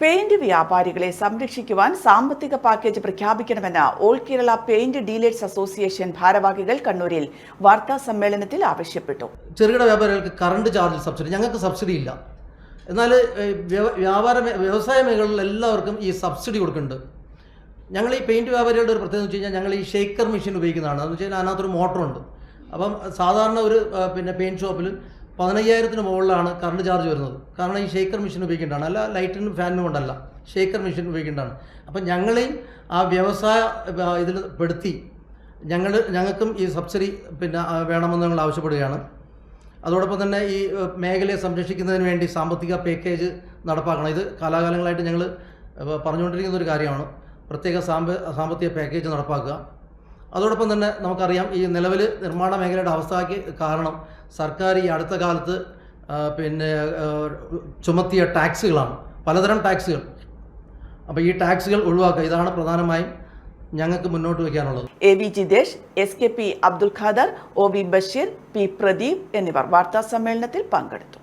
Paint വ്യാപാരികളെ സംരക്ഷിക്കുവാൻ സാമ്പത്തിക package പ്രഖ്യാപിക്കണമെന്ന് all Kerala paint dealers association ഭാരവാഹികൾ കണ്ണൂരിൽ വാർത്താ സമ്മേളനത്തിൽ ആവശ്യപ്പെട്ടു. ചെറുകിട വ്യാപാരികൾക്ക് കറണ്ട് ചാർജ് സബ്സിഡി ഞങ്ങൾക്ക് സബ്സിഡി ഇല്ല എന്നാൽ വ്യാപാര വ്യവസായ മേഖലകളിൽ എല്ലാവർക്കും ഈ സബ്സിഡി കൊടുക്കുന്നുണ്ട്. ഞങ്ങൾ ഈ പെയിന്റ് വ്യാപാരികളുടെ ഒരു പ്രത്യേകത വെച്ച് കഴിഞ്ഞാൽ ഞങ്ങൾ ഈ ഷേക്കർ മെഷീൻ ഉപയോഗിക്കുന്നതാണ്. അതെന്ന് വെച്ച് കഴിഞ്ഞാൽ അതിനകത്തൊരു മോട്ടറുണ്ട്. അപ്പം സാധാരണ ഒരു പിന്നെ പെയിന്റ് ഷോപ്പിൽ പതിനയ്യായിരത്തിന് മുകളിലാണ് കറണ്ട് ചാർജ് വരുന്നത്. കാരണം ഈ ഷേക്കർ മെഷീൻ ഉപയോഗിക്കേണ്ടതാണ്. അല്ല ലൈറ്റിനും ഫാനിനും കൊണ്ടല്ല. ഷേക്കർ മെഷീൻ ഉപയോഗിക്കേണ്ടതാണ്. അപ്പം ഞങ്ങളെയും ആ വ്യവസായ ഇതിൽ പെടുത്തി. ഞങ്ങൾ ഞങ്ങൾക്കും ഈ സബ്സിഡി പിന്നെ വേണമെന്ന് ഞങ്ങൾ ആവശ്യപ്പെടുകയാണ്. അതോടൊപ്പം തന്നെ ഈ മേഖലയെ സംരക്ഷിക്കുന്നതിന് വേണ്ടി സാമ്പത്തിക പാക്കേജ് നടപ്പാക്കണം. ഇത് കാലാകാലങ്ങളായിട്ട് ഞങ്ങൾ പറഞ്ഞുകൊണ്ടിരിക്കുന്ന ഒരു കാര്യമാണ്. പ്രത്യേക സാമ്പ സാമ്പത്തിക പാക്കേജ് നടപ്പാക്കുക. അതോടൊപ്പം തന്നെ നമുക്കറിയാം ഈ നിലവിൽ നിർമ്മാണ മേഖലയുടെ അവസ്ഥയ്ക്ക് കാരണം സർക്കാർ ഈ അടുത്ത കാലത്ത് പിന്നെ ചുമത്തിയ ടാക്സുകളാണ്. പലതരം ടാക്സുകൾ. അപ്പോൾ ഈ ടാക്സുകൾ ഒഴിവാക്കുക ഇതാണ് പ്രധാനമായും ഞങ്ങൾക്ക് മുന്നോട്ട് വയ്ക്കാനുള്ളത്. A V Jithesh S K P Abdul Khader O V Basheer P Pradeep എന്നിവർ വാർത്താ സമ്മേളനത്തിൽ പങ്കെടുത്തു.